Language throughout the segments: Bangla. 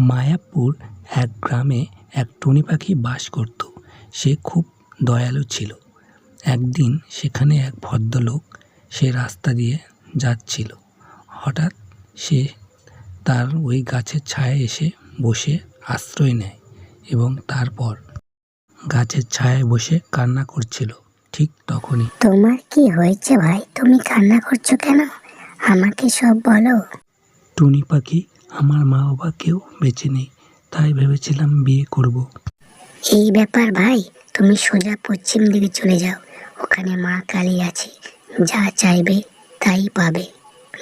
মায়াপুর এক গ্রামে এক টুনি পাখি বাস করত। সে খুব দয়ালু ছিল। একদিন সেখানে এক ভদ্রলোক সে রাস্তা দিয়ে যাচ্ছিল। হঠাৎ সে তার ওই গাছের ছায়ায় এসে বসে আশ্রয় নেয় এবং তারপর গাছের ছায়ায় বসে কান্না করছিল। ঠিক তখনই তোমার কি হয়েছে ভাই? তুমি কান্না করছ কেন? আমাকে সব বলো। টুনি পাখি আমার মা বাবা কেউ বেঁচে নেই তাই ভেবেছিলাম বিয়ে করব। এই ব্যাপার ভাই তুমি সোজা পশ্চিম দিকে চলে যাও। ওখানে মা কালী আছে যা চাইবে তাই পাবে।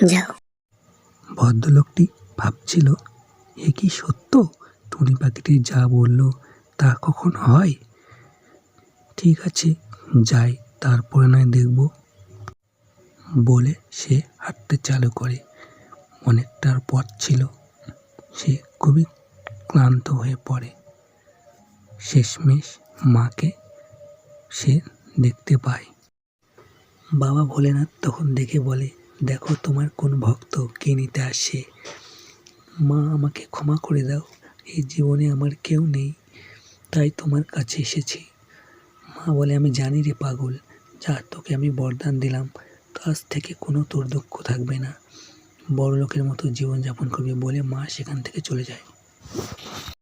যাও। ভদ্রলোকটি ভাবছিল এ কি সত্য? টুনি পাখিটি যা বলল তা কখন হয়? ঠিক আছে যাই তারপরে নয় দেখব। বলে সে হাঁটতে চালু করে। অনেকটার পথ ছিল সে খুবই ক্লান্ত হয়ে পড়ে। শেষমেশ মাকে সে দেখতে পায়। বাবা ভোলেনাথ তখন দেখে বলে, দেখো তোমার কোন ভক্ত কে নিতে আসে। মা, আমাকে ক্ষমা করে দাও। এই জীবনে আমার কেউ নেই, তাই তোমার কাছে এসেছি। মা বলে, আমি জানি রে পাগল, যা তোকে আমি বরদান দিলাম কাজ থেকে কোনো তোর দুঃখ থাকবে না। বড় লোকের মতো জীবনযাপন করবে বলে মা সেখান থেকে চলে যায়।